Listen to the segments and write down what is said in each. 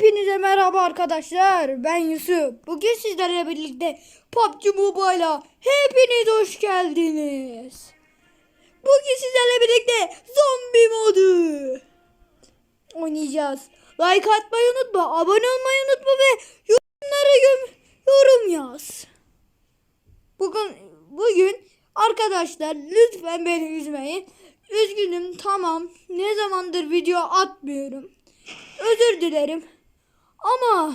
Hepinize merhaba arkadaşlar. Ben Yusuf. Bugün sizlerle birlikte PUBG Mobile'a hepiniz hoş geldiniz. Bugün sizlerle birlikte zombi modu oynayacağız. Like atmayı unutma, abone olmayı unutma ve yorumlara yorum yaz. Bugün bugün arkadaşlar lütfen beni üzmeyin. Üzgünüm tamam. Ne zamandır video atmıyorum. Özür dilerim. Ama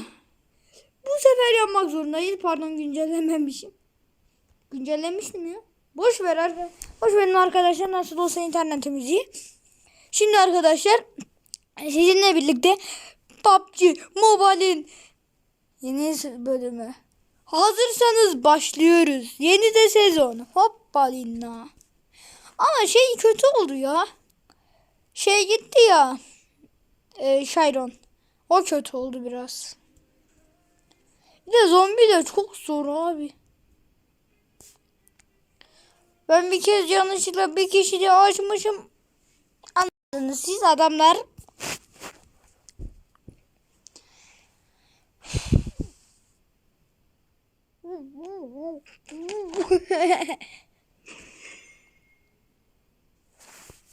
bu sefer yapmak zorundayız. Pardon güncellememişim. Güncellemiştim ya. Boş ver arkadaşlar. Boş verin arkadaşlar nasıl olsa internetimiz iyi. Şimdi arkadaşlar sizinle birlikte PUBG Mobile'in yeni bölümü. Hazırsanız başlıyoruz. Yeni de sezon. Hoppalinna. Ama şey kötü oldu ya. Şey gitti ya. E, Chiron. O kötü oldu biraz. Bir de zombi de çok zor abi. Ben bir kez yanlışlıkla bir kişiyi açmışım. Anladınız siz adamlar.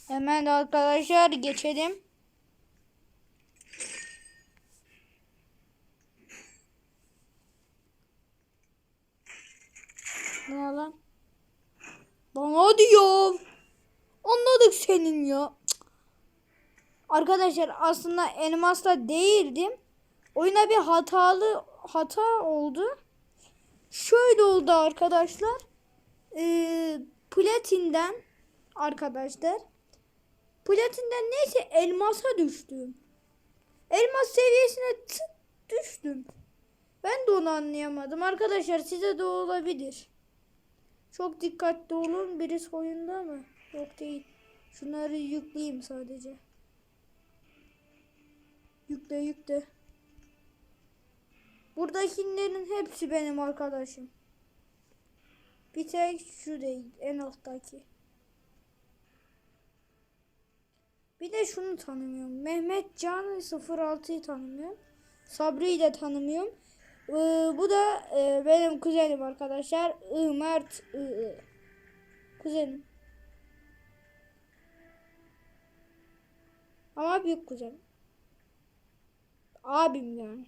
Hemen arkadaşlar geçelim. Ne lan? Hadi ya. Anladık senin ya. Arkadaşlar aslında elmasla değildim. Oyuna bir hatalı hata oldu. Şöyle oldu arkadaşlar. Ee, platinden arkadaşlar. Platinden neyse elmasa düştüm. Elmas seviyesine tık düştüm. Ben de onu anlayamadım. Arkadaşlar size de olabilir. Çok dikkatli olun. Birisi oyunda mı? Yok değil. Şunları yükleyeyim sadece. Yükle yükle. Buradakilerin hepsi benim arkadaşım. Bir tek şu değil. En alttaki. Bir de şunu tanımıyorum. Mehmet Can 06'yı tanımıyorum. Sabri'yi de tanımıyorum. Ee, bu da e, benim kuzenim arkadaşlar. I Mert I, I. Kuzenim. Ama büyük kuzenim. Abim yani.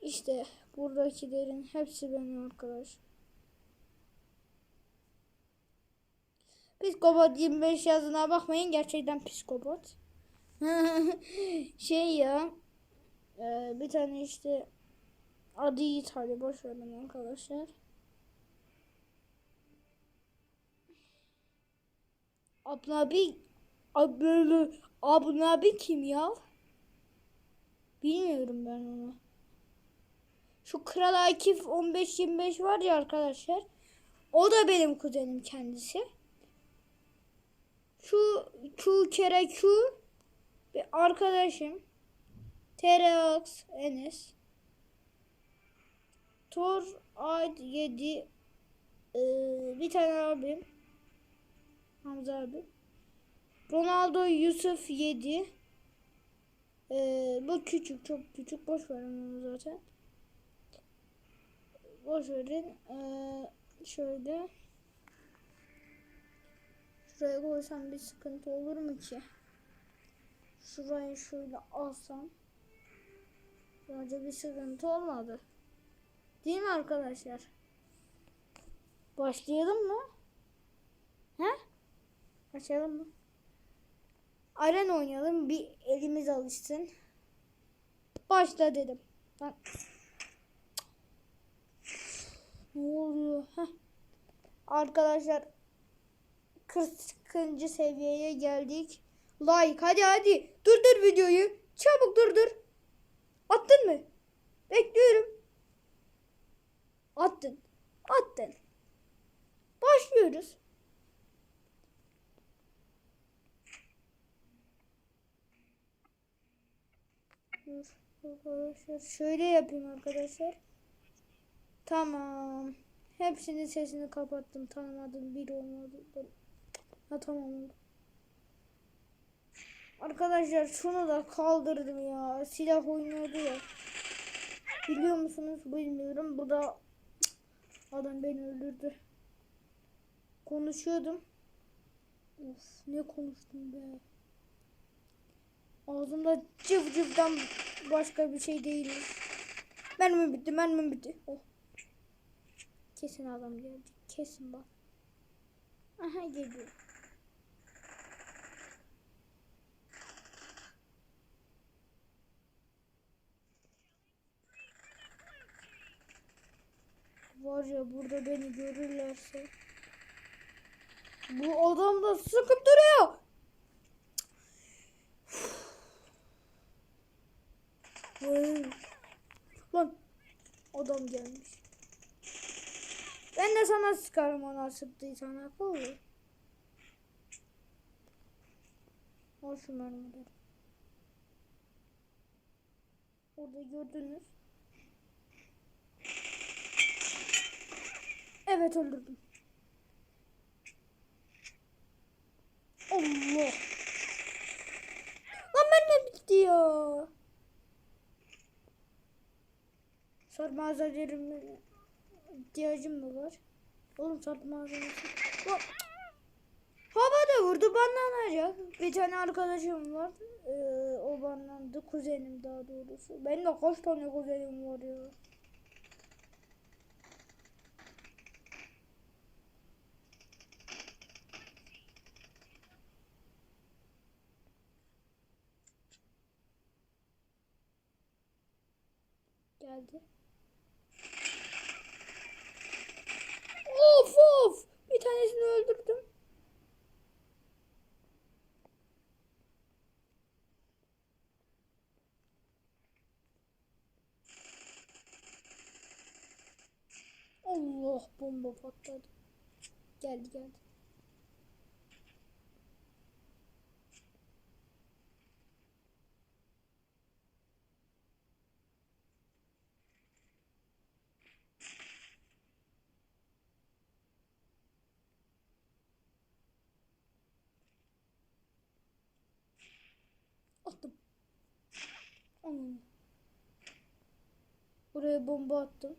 İşte buradakilerin hepsi benim arkadaş. Psikopat 25 yazına bakmayın gerçekten psikopat. şey ya ee, bir tane işte adı Yiğit hadi boş verin arkadaşlar. Abnabi abi Abnabi kim ya? Bilmiyorum ben onu. Şu Kral Akif 15-25 var ya arkadaşlar. O da benim kuzenim kendisi. Şu Q kere Q bir arkadaşım. Terex Enes. Tor Ayd 7 ee, bir tane abim. Hamza abi. Ronaldo Yusuf 7. Ee, bu küçük çok küçük boş verin onu zaten. Boş verin. Ee, şöyle. Şuraya koysam bir sıkıntı olur mu ki? Şurayı şöyle alsam. Bence bir sıkıntı olmadı. Değil mi arkadaşlar? Başlayalım mı? He? Başlayalım mı? Arena oynayalım. Bir elimiz alışsın. Başla dedim. Ben... Ne oluyor? Heh. Arkadaşlar 40. seviyeye geldik. Like hadi hadi. Durdur videoyu. Çabuk durdur. Attın mı? Bekliyorum. Attın. Attın. Başlıyoruz. Arkadaşlar. Şöyle yapayım arkadaşlar. Tamam. Hepsinin sesini kapattım. Tanımadım. Bir olmadı. Ha tamam oldu. Arkadaşlar şunu da kaldırdım ya. Silah oynuyordu ya. Biliyor musunuz bilmiyorum. Bu da adam beni öldürdü. Konuşuyordum. Of ne konuştum be. Ağzımda cıv cıvdan başka bir şey değil. Mermim bitti, mermim bitti. Oh. Kesin adam geldi. Kesin bak. Aha geliyor. Var ya burada beni görürlerse. Bu adam da sıkıp duruyor. Lan adam gelmiş. Ben de sana sıkarım ona sıktıysan akıllı. Al şu mermileri. Orada gördünüz. Evet öldürdüm. Allah. Lan mermim bitti ya. Sarma malzemelerim ihtiyacım mı var? Oğlum sarma malzemesi. Lan. Havada vurdu banlanacak. Bir tane arkadaşım var. Ee, o banlandı. Kuzenim daha doğrusu. Benim de kaç tane kuzenim var ya. Geldi. Of of. Bir tanesini öldürdüm. Allah bomba patladı. Geldi geldi. Attım. Anam. Buraya bomba attım.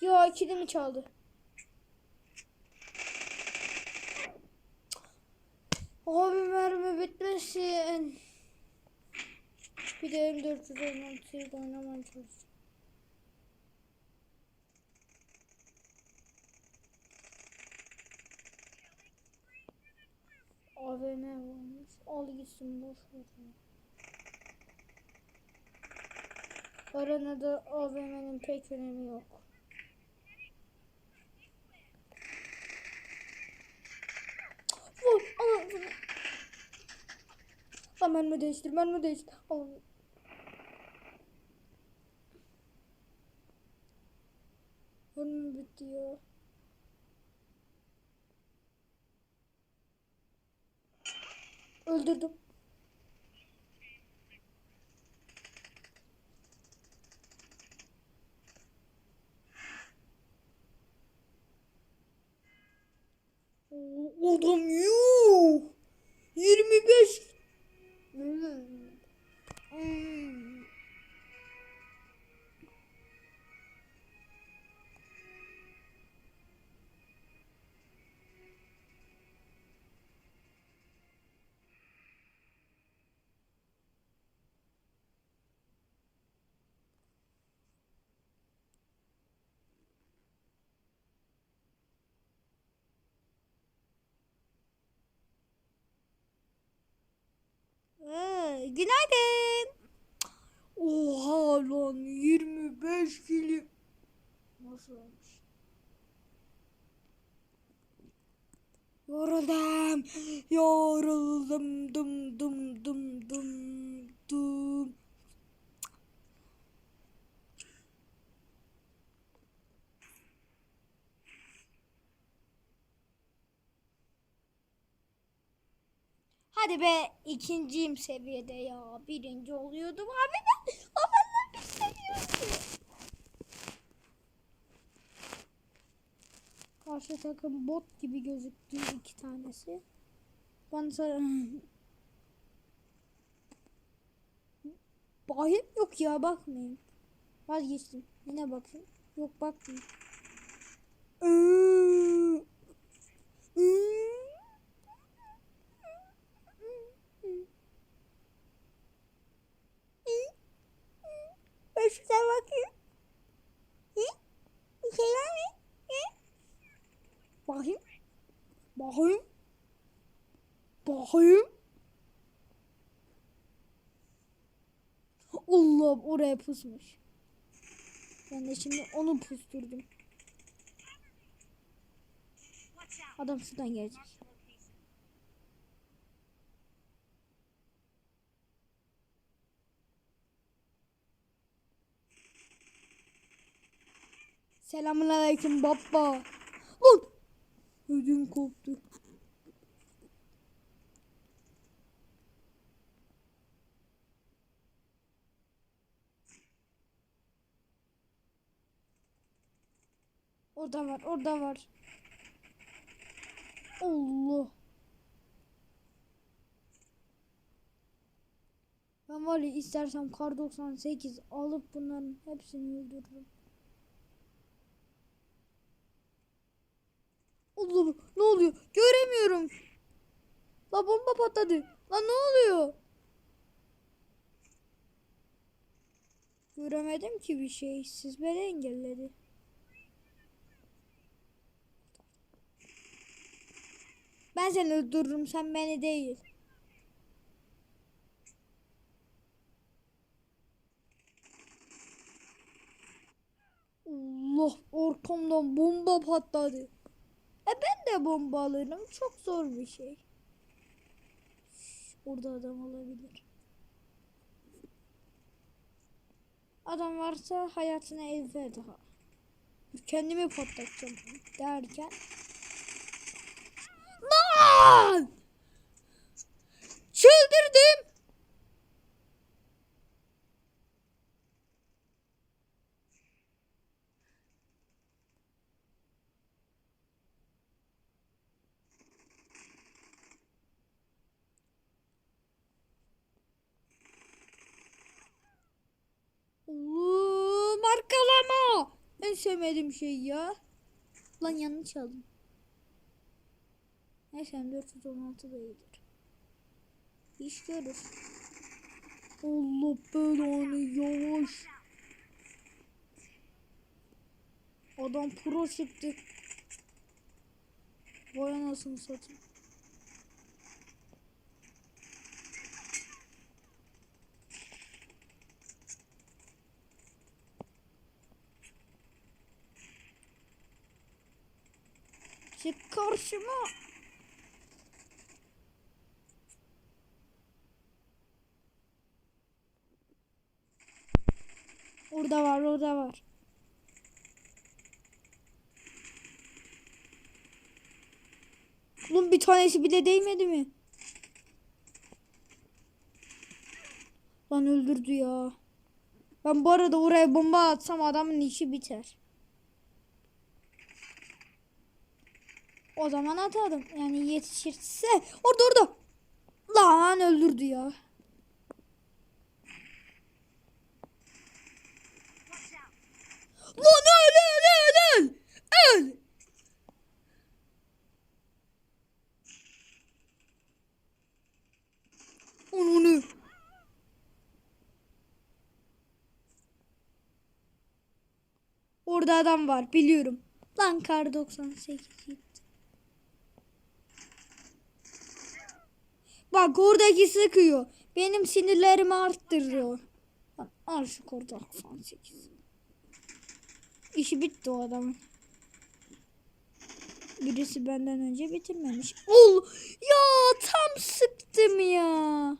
Ya kilimi çaldı. Abi mermi bitmesin. Bir de M416'yı oynamaya çalışacağım. AVM varmış. Al gitsin boş ver. Arenada AVM'nin pek önemi yok. Vur, vur. Lan mermi değiştir, mermi değiştir. Al. Mermi bitti ya. Öldürdüm. Günaydın. Oha lan 25 film. Nasıl olmuş? Yoruldum. Yoruldum. Dum dum dum dum dum. Hadi be ikinciyim seviyede ya. Birinci oluyordum abi ben. Allah'ım bir seviyorum. Karşı takım bot gibi gözüktü iki tanesi. Ben sana... Bahim yok ya bakmayayım. Vazgeçtim. Yine bakayım. Yok bakmayayım. Bakayım. Bakayım. Allah oraya pusmuş. Ben de şimdi onu pusturdum. Adam şuradan gelecek. Selamun aleyküm baba. Lan! Ödüm koptu. Orada var, orada var. Allah. Ben var ya istersem kar 98 alıp bunların hepsini öldürürüm. Allah ne oluyor? Göremiyorum. La bomba patladı. La ne oluyor? Göremedim ki bir şey. Siz beni engelledi. Ben seni öldürürüm sen beni değil. Allah arkamdan bomba patladı. E ben de bomba alırım. Çok zor bir şey. Orada adam olabilir. Adam varsa hayatına elveda. Kendimi patlatacağım derken. Lan! Çıldırdım. Oğlum arkalama. En sevmediğim şey ya. Lan yanlış aldım. Neyse M416 da iyidir. İş görür. Allah belanı yavaş. Adam pro çıktı. Vay anasını satayım. Çık karşıma. Orada var, orada var. Bunun bir tanesi bile değmedi mi? Lan öldürdü ya. Ben bu arada oraya bomba atsam adamın işi biter. O zaman atarım. Yani yetişirse. Orada orada. Lan öldürdü ya. Lan öl öl öl öl. Öl. Onu. Orada adam var biliyorum. Lan kar 98 gitti. Bak oradaki sıkıyor. Benim sinirlerimi arttırıyor. Lan al şu kar 98. İşi bitti o adamın. Birisi benden önce bitirmemiş. Ol ya tam sıktım ya.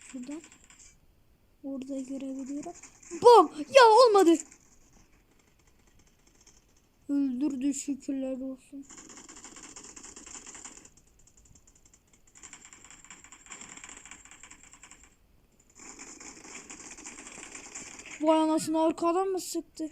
Şuradan. Orada görebiliyorum. Bom! Ya olmadı. Öldürdü şükürler olsun. Vay anasını arkadan mı sıktı?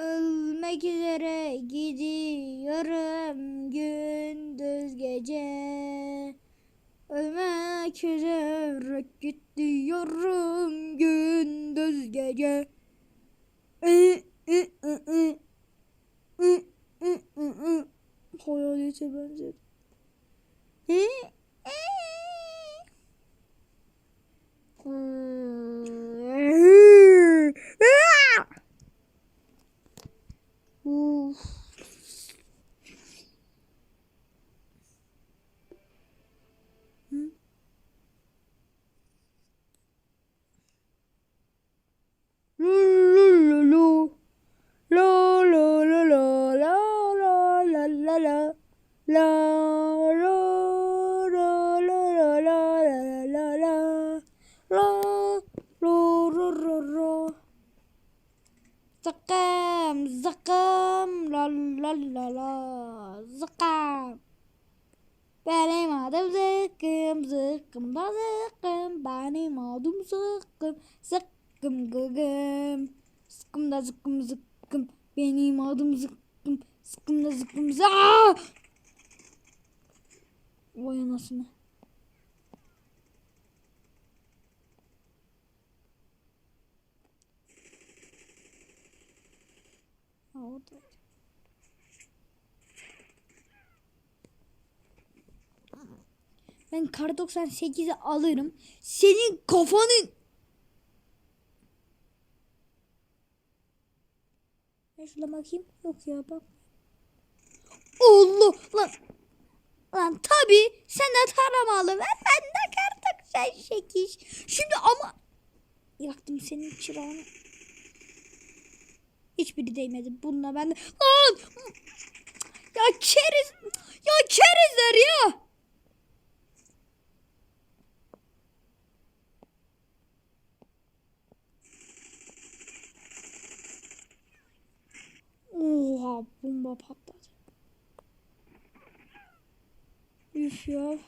Ölmek üzere gidiyorum gündüz gece. Ölmek üzere gidiyorum gündüz gece. Hayalete benzedi. Hı? Ouh. Hmm. la la la la la la la Zakam, zakam, la la la la, zakam. Benim adım zıkkım, zıkkım da zıkkım. Benim adım zıkkım, zıkkım gıgım. Zıkkım da zıkkım zıkkım. Benim adım zıkkım, zıkkım da zıkkım zıkkım. Vay anasını. Ha. Ben kar 98'i alırım. Senin kafanın... Ben şuna bakayım. Yok ya bak. Allah lan. Lan tabi sen de taramalı ver. Ben de kar 98. Şimdi ama... Yaktım senin çırağını. Hiçbiri değmedi. Bununla ben de... Lan! Ya keriz... Ya kerizler ya! Oha bomba patladı. Üf ya.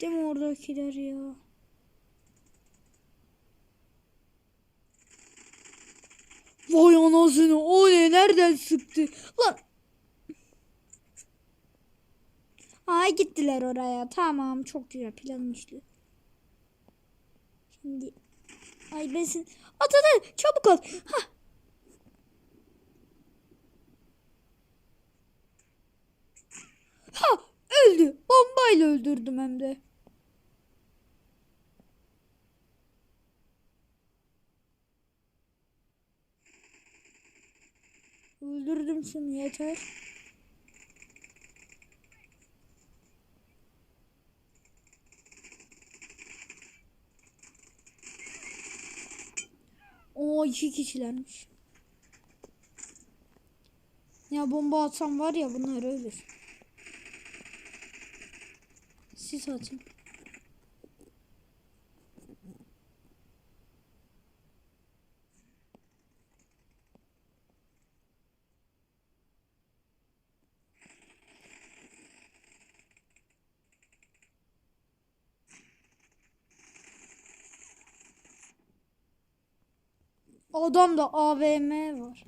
Bitti mi oradakiler ya? Vay anasını o ne nereden sıktı? Lan. Ay gittiler oraya. Tamam çok güzel planım. Şimdi ay ben sen at at at çabuk at. Ha. Ha öldü. Bombayla öldürdüm hem de. Öldürdüm seni yeter. Oo iki kişilermiş. Ya bomba atsam var ya bunlar ölür. Siz atın. Adamda AVM var.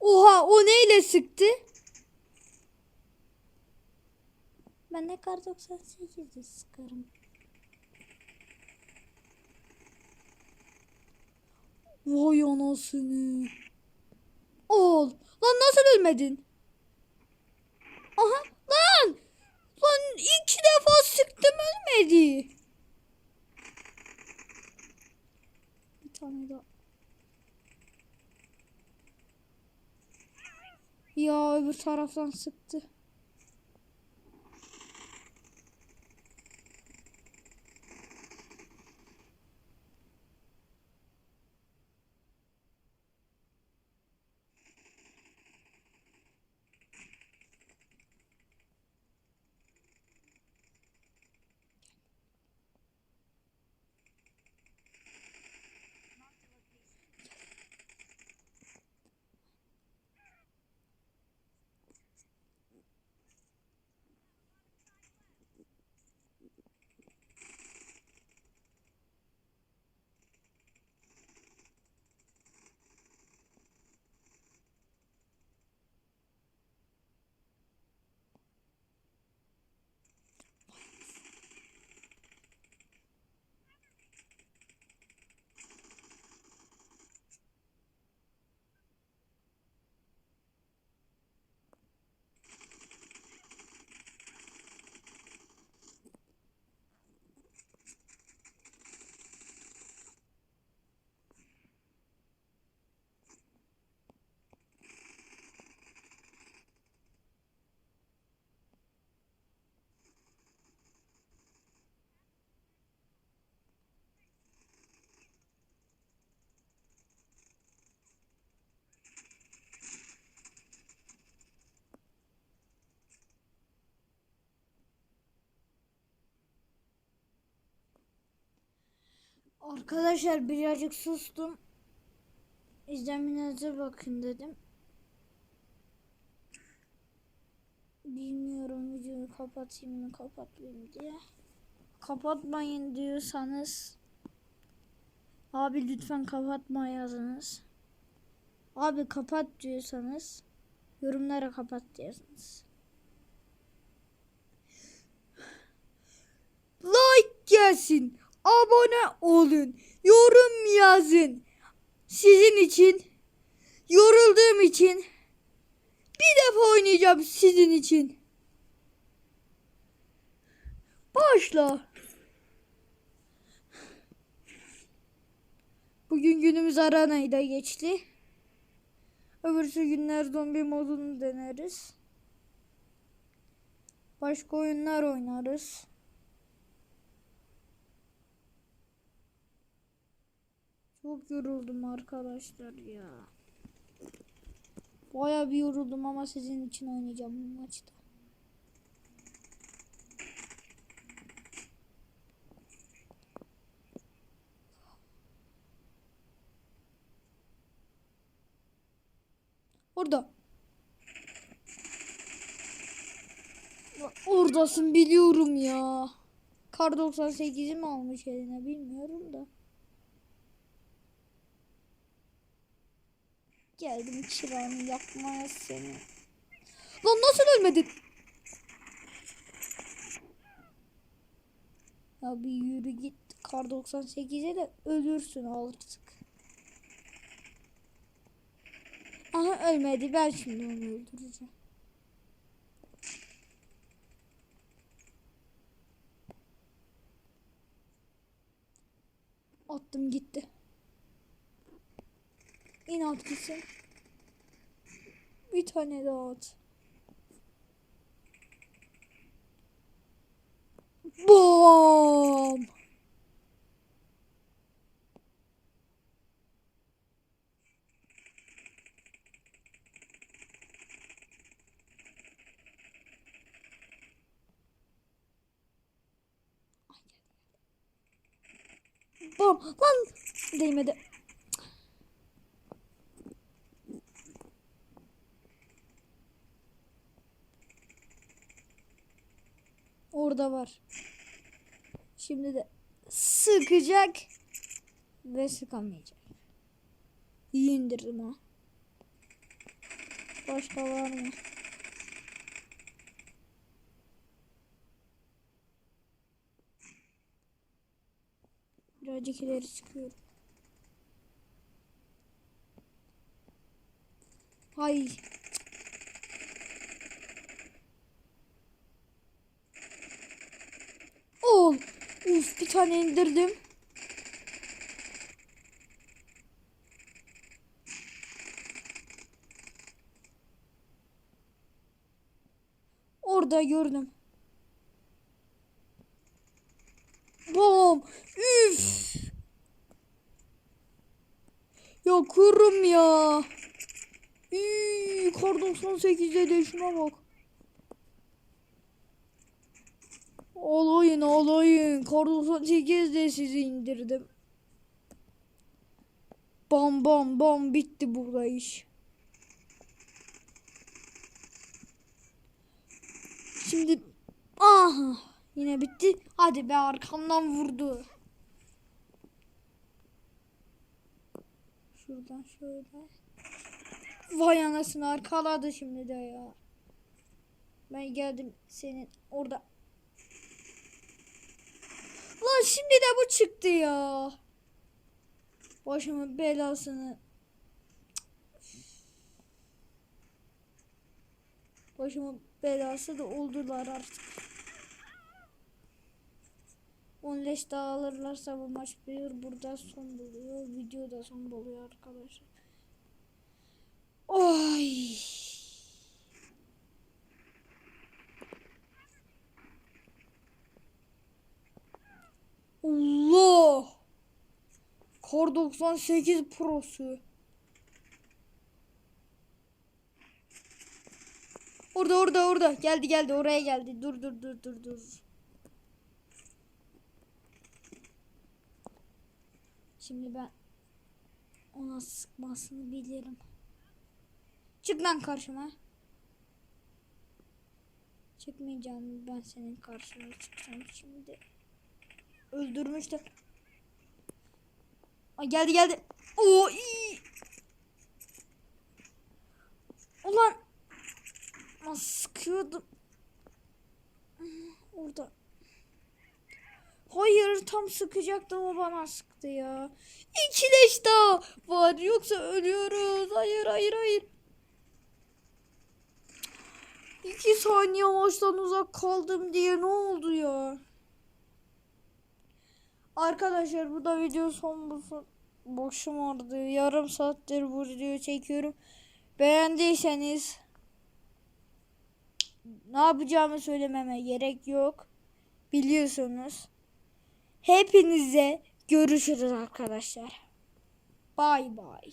Oha o neyle sıktı? Ben ne kar 98'de sıkarım. Vay anasını. Ol. Lan nasıl ölmedin? Aha Lan iki defa sıktım ölmedi. Bir tane daha. Ya öbür taraftan sıktı. Arkadaşlar birazcık sustum. İzlemenize bakın dedim. Bilmiyorum videoyu kapatayım mı kapatmayayım diye. Kapatmayın diyorsanız Abi lütfen kapatma yazınız. Abi kapat diyorsanız yorumlara kapat yazınız. Like gelsin. Abone olun. Yorum yazın. Sizin için yorulduğum için bir defa oynayacağım sizin için. Başla. Bugün günümüz aranayla geçti. Öbürsü günler zombi modunu deneriz. Başka oyunlar oynarız. Çok yoruldum arkadaşlar ya. Baya bir yoruldum ama sizin için oynayacağım bu maçta. Orada. Oradasın biliyorum ya. Kar 98'i mi almış eline bilmiyorum da. Geldim çırağını yakmaya seni. Lan nasıl ölmedin? Ya bir yürü git. Kar 98'e de ölürsün artık. Aha ölmedi. Ben şimdi onu öldüreceğim. Attım gitti. İn at gitsin. Bir tane daha at. Bom! Bom! Lan! Değmedi. Orada var. Şimdi de sıkacak ve sıkamayacak. İyi indirdim ha. Başka var mı? Birazcık ileri çıkıyorum. Hay. Üf bir tane indirdim. Orada gördüm. Bom. Üf. Ya kurum ya. Üy, kar 98'de de şuna bak. Olayın olayın. Kar 98'de sizi indirdim. Bam bam bam bitti burada iş. Şimdi aha yine bitti. Hadi be arkamdan vurdu. Şuradan şöyle. Vay anasını arkaladı şimdi de ya. Ben geldim senin orada. Lan şimdi de bu çıktı ya. Başımın belasını. Başımın belası da oldular artık. 10 leş daha alırlarsa bu maç bir burada son buluyor. Video da son buluyor arkadaşlar. Oy. Allah. Kar 98 Pro'su. Orada orada orada. Geldi geldi oraya geldi. Dur dur dur dur dur. Şimdi ben ona sıkmasını bilirim. Çık lan karşıma. Çıkmayacağım ben senin karşına çıkacağım şimdi. Öldürmüş de. Ay geldi geldi. Oo iyi. Ulan nasıl sıkıyordum. Orada. Hayır tam sıkacaktım o bana sıktı ya. İki leş daha var yoksa ölüyoruz. Hayır hayır hayır. İki saniye maçtan uzak kaldım diye ne oldu ya? Arkadaşlar bu da video son bulsun. Boşum vardı. Yarım saattir bu videoyu çekiyorum. Beğendiyseniz ne yapacağımı söylememe gerek yok. Biliyorsunuz. Hepinize görüşürüz arkadaşlar. Bay bay.